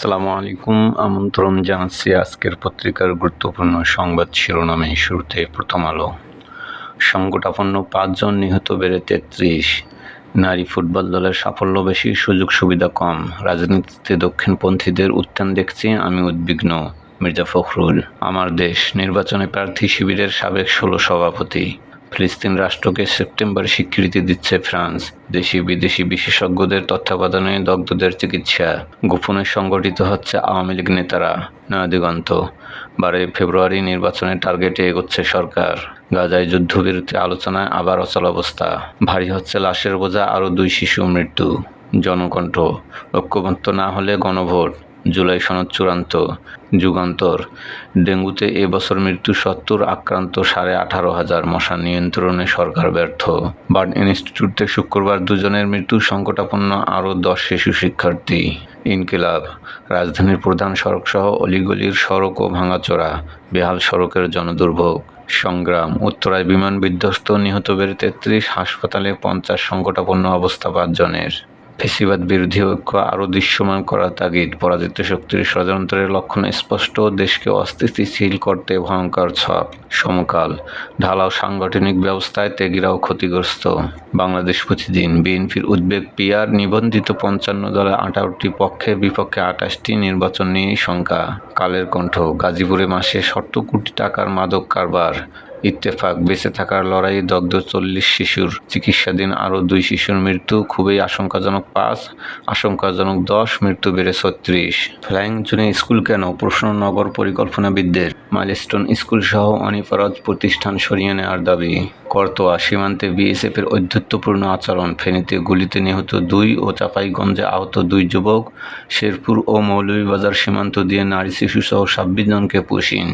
আসসালামু আলাইকুম। আমন্ত্রণ জানাচ্ছি আজকের পত্রিকার গুরুত্বপূর্ণ সংবাদ শিরোনামে শুরুতে প্রথম আলো। সংকটাপন্ন পাঁচজন নিহত বেড়ে তেত্রিশ। নারী ফুটবল দলের সাফল্য বেশি, সুযোগ সুবিধা কম। রাজনীতিতে দক্ষিণপন্থীদের উত্থান দেখছি, আমি উদ্বিগ্ন। মির্জা ফখরুল, আমার দেশ। নির্বাচনে প্রার্থী শিবিরের সাবেক ষোলো সভাপতি। ফিলিস্তিন রাষ্ট্রকে সেপ্টেম্বরে স্বীকৃতি দিচ্ছে ফ্রান্স। দেশি বিদেশি বিশেষজ্ঞদের তত্ত্বাবধানে দগ্ধদের চিকিৎসা। গোপনে সংগঠিত হচ্ছে আওয়ামী লীগ নেতারা। নয়াদিগন্ত বারোই ফেব্রুয়ারি নির্বাচনের টার্গেটে এগোচ্ছে সরকার। গাজায় যুদ্ধবিরতি আলোচনায় আবার অচলাবস্থা ভারী হচ্ছে লাশের বোঝা, আরও দুই শিশু মৃত্যু। জনকণ্ঠ, ঐক্যবদ্ধ না হলে গণভোট। জুলাই সনদ চূড়ান্ত যুগান্তর। ডেঙ্গুতে এবছর মৃত্যু সত্তর, আক্রান্ত সাড়ে আঠারো হাজার মশা নিয়ন্ত্রণে সরকার ব্যর্থ। বার্ড ইনস্টিটিউটে শুক্রবার দুজনের মৃত্যু সংকটাপন্ন আরও দশ শিশু শিক্ষার্থী। ইনকিলাব, রাজধানীর প্রধান সড়কসহ অলিগলির সড়ক ও ভাঙাচোরা, বেহাল সড়কের জনদুর্ভোগ। সংগ্রাম, উত্তরায় বিমান বিধ্বস্ত নিহত বেড়ে তেত্রিশ, হাসপাতালে পঞ্চাশ সংকটাপন্ন অবস্থা পাঁচজনের। ফেসিবাদ বিরোধী ঐক্য আরও দৃশ্যমান করার তাগিদ, পরাজিত শক্তির ষড়যন্ত্রের লক্ষণ স্পষ্ট দেশকে অস্থিতিশীল করতে ভয়ঙ্কর ছক, সমকাল। ঢালাও সাংগঠনিক ব্যবস্থায় তেগিরাও ক্ষতিগ্রস্ত। বাংলাদেশ প্রতিদিন বিএনপির উদ্বেগ পিয়ার, নিবন্ধিত পঞ্চান্ন দলে আঠারোটি পক্ষের বিপক্ষে আঠাশটি নির্বাচন নিয়েই শঙ্কা। কালের কণ্ঠ, গাজীপুরে মাসে সত্তর কোটি টাকার মাদক কারবার। ইত্তেফাক। বেঁচে থাকার লড়াইয়ে দগ্ধ চল্লিশ শিশুর। চিকিৎসাধীন আরও দুই শিশুর মৃত্যু, খুবই আশঙ্কাজনক পাঁচ, আশঙ্কাজনক দশ, মৃত্যু বেড়ে ছত্রিশ। ফ্লাইং জোনে স্কুল কেন? প্রশ্ন নগর পরিকল্পনাবিদদের মাইলস্টোন স্কুল সহ অনিফরজ প্রতিষ্ঠান সরিয়ে নেওয়ার দাবি। করতোয়া সীমান্তে বিএসএফের ঔদ্ধত্যপূর্ণ আচরণ। ফেনীতে গুলিতে নিহত দুই ও চাঁপাইগঞ্জে আহত দুই যুবক। শেরপুর ও মৌলভীবাজার সীমান্ত দিয়ে নারী শিশুসহ ছাব্বিশ জনকে পুশিন